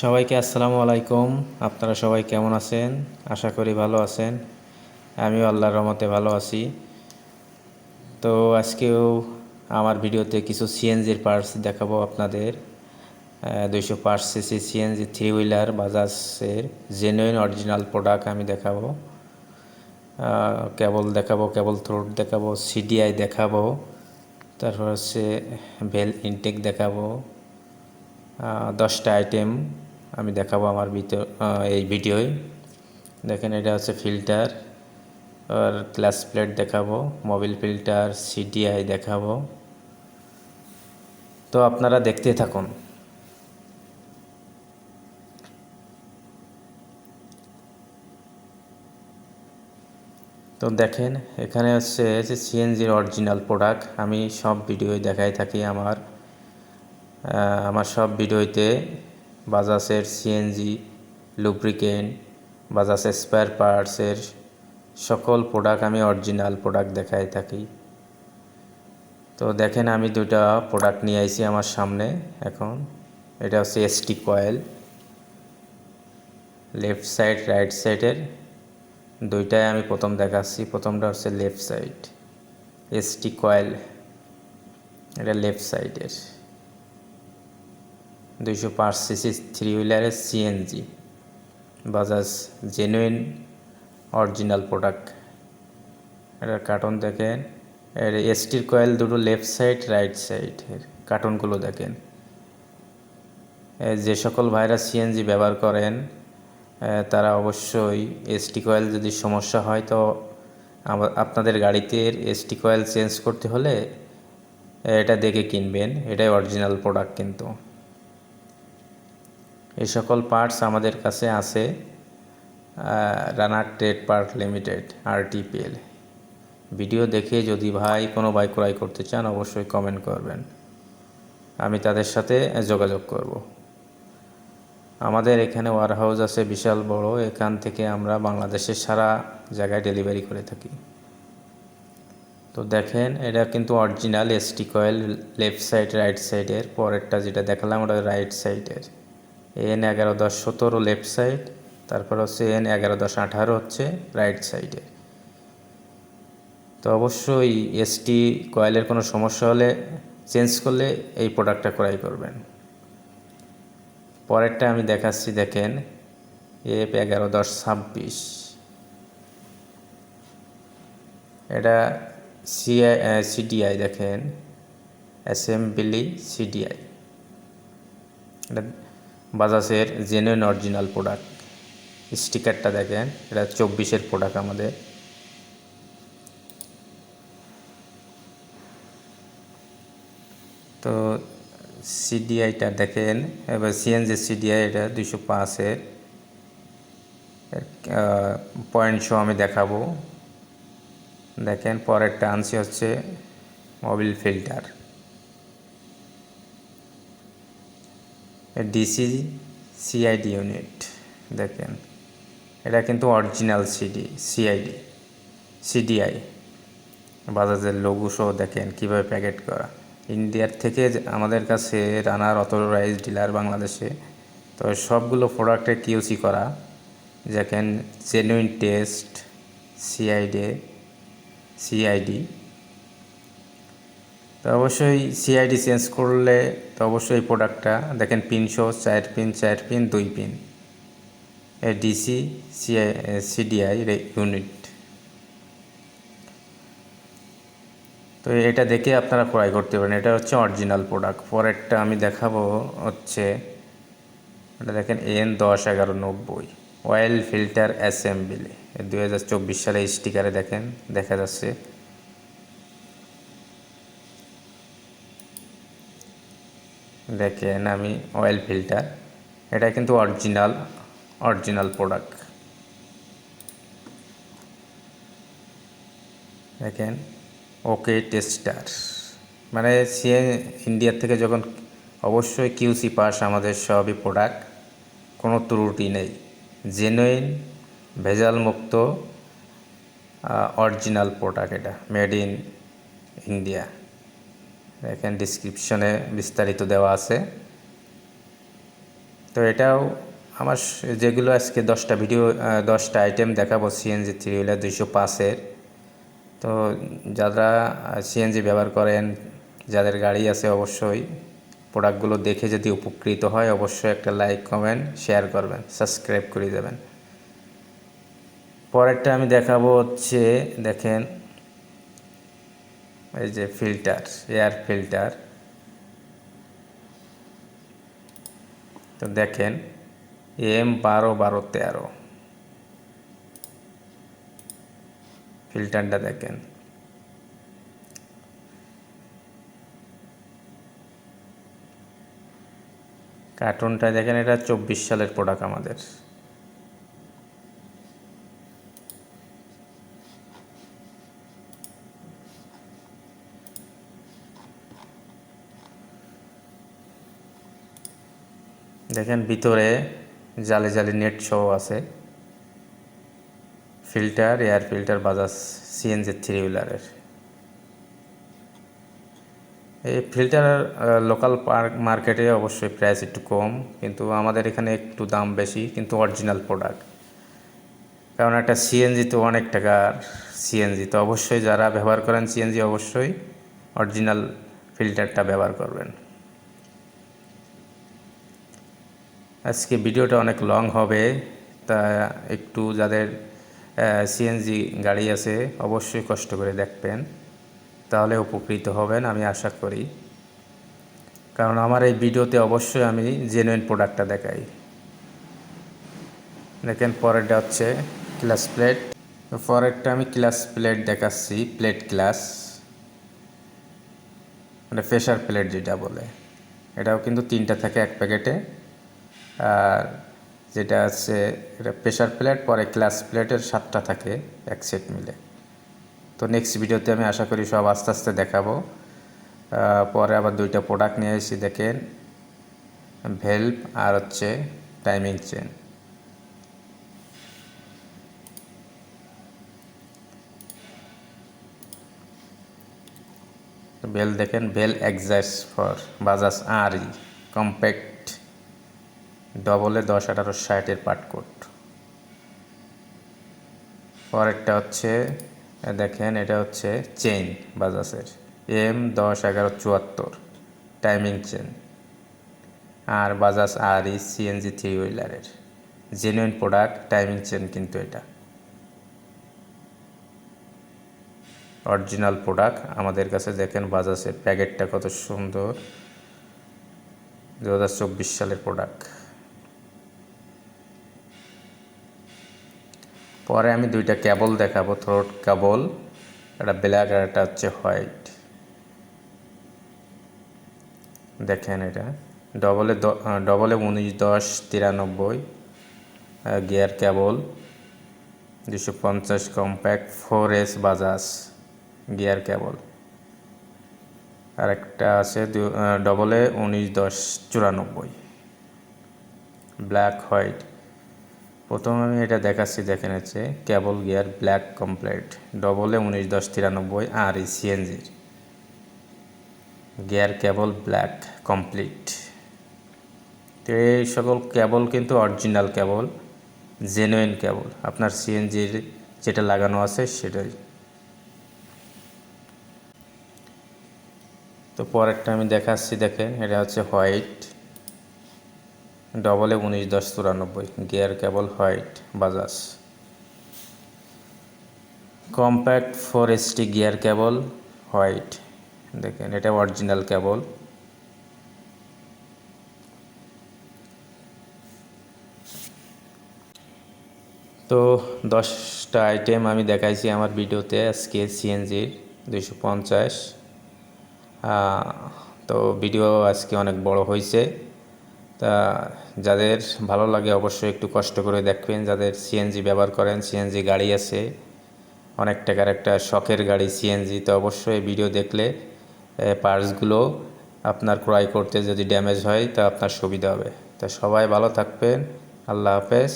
সবাইকে আসসালামু আলাইকুম। আপনারা সবাই কেমন আছেন? আশা করি ভালো আছেন। আমিও আল্লাহর রহমতে ভালো আছি। তো আজকেও আমার ভিডিওতে কিছু সিএনজির পার্টস দেখাবো আপনাদের। দুইশো পাঁচ সিসি সিএনজি থ্রি হুইলার বাজাজের জেনুইন অরিজিনাল প্রোডাক্ট আমি দেখাবো। কেবল দেখাবো কেবল থ্রোট দেখাবো সিডিআই দেখাবো। তারপর হচ্ছে ভেল ইনটেক দেখাবো। দশটা আইটেম আমি দেখাবো আমার ভিতর এই ভিডিওয় দেখেন, এটা হচ্ছে ফিল্টার। আর ক্লাস প্লেট দেখাবো, মোবিল ফিল্টার, সিডিআই দেখাবো। তো আপনারা দেখতে থাকুন। তো দেখেন, এখানে হচ্ছে যে সিএনজির অরিজিনাল প্রোডাক্ট। আমি সব ভিডিওই দেখাই থাকি আমার। আমার সব ভিডিওতে বাজাজের সিএনজি লুব্রিকেন্ট বাজাজের স্পেয়ার পার্টসের সকল প্রোডাক্ট আমি অরিজিনাল প্রোডাক্ট দেখাই থাকি। তো দেখেন আমি দুটা প্রোডাক্ট নিয়ে আইছি আমার সামনে এখন। এটা হচ্ছে ST coil left side right সাইডের দুইটাই আমি প্রথম দেখাচ্ছি, প্রথমটা হচ্ছে লেফট সাইড এসটি কয়েল এটা লেফট সাইডের দুইশো পাঁচ CC three হুইলারের CNG Bajaj genuine original product. এটার কার্টন দেখেন। এর এসটির কয়েল দুটো লেফট সাইড, রাইট সাইড। কার্টনগুলো দেখেন। যে সকল ভাইরা সিএনজি ব্যবহার করেন তারা অবশ্যই এসটি কয়েল যদি সমস্যা হয় তো আপনাদের গাড়িতে এসটি কয়েল চেঞ্জ করতে হলে এটা দেখে কিনবেন। এটাই অরিজিনাল প্রোডাক্ট কিন্তু। এই সকল পার্টস আমাদের কাছে আছে Runner trade part limited RTPL video দেখে যদি ভাই কোনো বাইক ক্রয় করতে চান, অবশ্যই কমেন্ট করবেন। আমি তাদের সাথে যোগাযোগ করব। আমাদের এখানে ওয়ার হাউস আছে বিশাল বড়, এখান থেকে আমরা বাংলাদেশের সারা জায়গায় ডেলিভারি করে থাকি। তো দেখেন, এটা কিন্তু original ST coil left side right সাইডের পরেরটা যেটা দেখালাম, ওটা রাইট সাইডের এন এগারো দশ সতেরো লেফট সাইড তারপর হচ্ছে এন এগারো দশ আঠারো হচ্ছে রাইট সাইডে তো অবশ্যই এসটি কয়েলের কোনো সমস্যা হলে চেঞ্জ করলে এই প্রোডাক্টটা ক্রয় করবেন। পরেরটা আমি দেখাচ্ছি, দেখেন এফ এগারো দশ ছাব্বিশ। এটা সিআই সিডিআই দেখেন অ্যাসেম্বলি সিডিআই এটা বাজাজের জেনুইন অরিজিনাল প্রোডাক্ট স্টিকারটা দেখেন, এটা চব্বিশের প্রোডাক্ট আমাদের। তো সিডিআইটা দেখেন, এবার সিএনজি সিডিআই এটা দুইশো পাঁচের। পয়েন্ট শো আমি দেখাবো। দেখেন, পরেরটা আনছি হচ্ছে Mobil filter DC CID unit দেখেন। এটা কিন্তু অরিজিনাল সিডি সিআইডি সিডিআই বাজাজের লঘু সহ দেখেন কীভাবে প্যাকেট করা। ইন্ডিয়ার থেকে আমাদের কাছে রানার অথরাইজ ডিলার বাংলাদেশে, তো সবগুলো প্রোডাক্টে কিউসি করা। দেখেন জেনুইন টেস্ট সিআইডি সিআইডি তো অবশ্যই সিআইডি চেঞ্জ করলে তো অবশ্যই প্রোডাক্টটা দেখেন পিনশো চার পিন চার পিন দুই pin A DC CI CDI unit তো এটা দেখে আপনারা ক্রয় করতে পারেন। এটা হচ্ছে অরিজিনাল প্রোডাক্ট পরেরটা আমি দেখাবো হচ্ছে, এটা দেখেন এন দশ এগারো নব্বই। অয়েল ফিল্টার অ্যাসেম্বলি দু হাজার চব্বিশ সালে স্টিকারে দেখেন, দেখা যাচ্ছে। দেখেন আমি অয়েল ফিল্টার এটা কিন্তু অরিজিনাল অরিজিনাল প্রোডাক্ট দেখেন ওকে টেস্টার মানে সে ইন্ডিয়ার থেকে যখন অবশ্যই কিউসি পাস আমাদের সবই প্রোডাক্ট কোনো ত্রুটি নেই। জেনুইন ভেজাল মুক্ত অরিজিনাল প্রোডাক্ট এটা মেড ইন ইন্ডিয়া দেখেন ডিসক্রিপশনে বিস্তারিত দেওয়া আছে। তো এটাও আমার যেগুলো আজকে দশটা ভিডিও দশটা আইটেম দেখাবো সিএনজি থ্রি হুইলার দুইশো পাঁচের। তো যারা সিএনজি ব্যবহার করেন, যাদের গাড়ি আছে অবশ্যই প্রোডাক্টগুলো দেখে যদি উপকৃত হয়, অবশ্যই একটা লাইক কমেন্ট শেয়ার করবেন সাবস্ক্রাইব করে দেবেন। পরেরটা আমি দেখাবো হচ্ছে, দেখেন এই যে ফিল্টার এয়ার ফিল্টার তো দেখেন এম বারো বারো তেরো। ফিল্টারটা দেখেন। কার্টুনটা দেখেন, এটা চব্বিশ সালের প্রোডাক্ট আমাদের। দেখেন ভিতরে জালে জালে নেট সহ আছে। Filter air filter Bajaj CNG three হুইলারের এই ফিল্টার লোকাল পার্ক মার্কেটে অবশ্যই প্রাইস একটু কম, কিন্তু আমাদের এখানে একটু দাম বেশি, কিন্তু অরিজিনাল প্রোডাক্ট কারণ একটা সিএনজি তো অনেক টাকার সিএনজি তো অবশ্যই যারা ব্যবহার করেন সিএনজি অবশ্যই অরিজিনাল ফিল্টারটা ব্যবহার করবেন। আজকে ভিডিওটা অনেক লং হবে। তা একটু যাদের সিএনজি গাড়ি আছে, অবশ্যই কষ্ট করে দেখবেন। তাহলে উপকৃত হবেন, আমি আশা করি। কারণ আমার এই ভিডিওতে অবশ্যই আমি জেনুইন প্রোডাক্টটা দেখাই। দেখেন পরেরটা হচ্ছে ক্লাস প্লেট পরেরটা আমি ক্লাস প্লেট দেখাচ্ছি প্লেট ক্লাস মানে প্রেশার প্লেট যেটা বলে। এটাও কিন্তু তিনটা থাকে এক প্যাকেটে। যেটা আছে, এটা প্রেশার প্লেট পরে ক্লাস প্লেটের সাতটা থাকে এক সেট মিলে। তো নেক্সট ভিডিওতে আমি আশা করি সব আস্তে আস্তে দেখাবো। পরে আবার দুইটা প্রোডাক্ট নিয়ে এসেছি দেখেন। ভেল্প আর হচ্ছে টাইমিং চেন বেল দেখেন বেল এক্সাইস ফর বাজাজ আর ই কম্প্যাক্ট ডবলে দশ, আঠারো, ষাটের পাটকোট পরেরটা হচ্ছে, দেখেন, এটা হচ্ছে চেইন বাজাজের। এম দশ, এগারো, চুয়াত্তর টাইমিং চেন আর Bajaj R E CNG three হুইলারের genuine product timing chain কিন্তু এটা। অরিজিনাল প্রোডাক্ট আমাদের কাছে দেখেন বাজাজের প্যাকেটটা কত সুন্দর। দু হাজার চব্বিশ সালের প্রোডাক্ট পরে আমি দুইটা কেবল দেখাবো থ্রোট কেবল, একটা ব্ল্যাক আর একটা হচ্ছে হোয়াইট দেখেন এটা ডবলে ডবলে উনিশ, দশ, তিরানব্বই গিয়ার কেবল দুশো পঞ্চাশ compact four S Bajaj gear cable. আর একটা আছে ডবলে উনিশ, দশ, চুরানব্বই। ব্ল্যাক হোয়াইট প্রথম আমি এটা দেখাচ্ছি দেখেন হচ্ছে কেবল গিয়ার, ব্ল্যাক কমপ্লিট ডবলে উনিশ দশ তিরানব্বই আর এই সিএনজির গিয়ার, কেবল, ব্ল্যাক কমপ্লিট। তো এই সকল কেবল কিন্তু অরিজিনাল কেবল জেনুইন কেবল। আপনার সিএনজির যেটা লাগানো আছে সেটাই। তো পরেরটা আমি দেখাচ্ছি, দেখেন, এটা হচ্ছে হোয়াইট ডবলে উনিশ দশ চুরানব্বই। Gear cable white Bajaj. Compact four ST gear cable white দেখেন, এটা অরিজিনাল কেবল তো দশটা আইটেম আমি দেখাইছি আমার ভিডিওতে আজকে সিএনজির দুইশো পঞ্চাশ। তো ভিডিও আজকে অনেক বড় হয়েছে তা যাদের ভালো লাগে অবশ্যই একটু কষ্ট করে দেখবেন। যাদের সিএনজি ব্যবহার করেন সিএনজি গাড়ি আছে, অনেক টাকার একটা শখের গাড়ি সিএনজি তো অবশ্যই ভিডিও দেখলে পার্টসগুলো আপনার ক্রয় করতে যদি ড্যামেজ হয়, তা আপনার সুবিধা হবে। তা সবাই ভালো থাকবেন, আল্লাহ হাফেজ।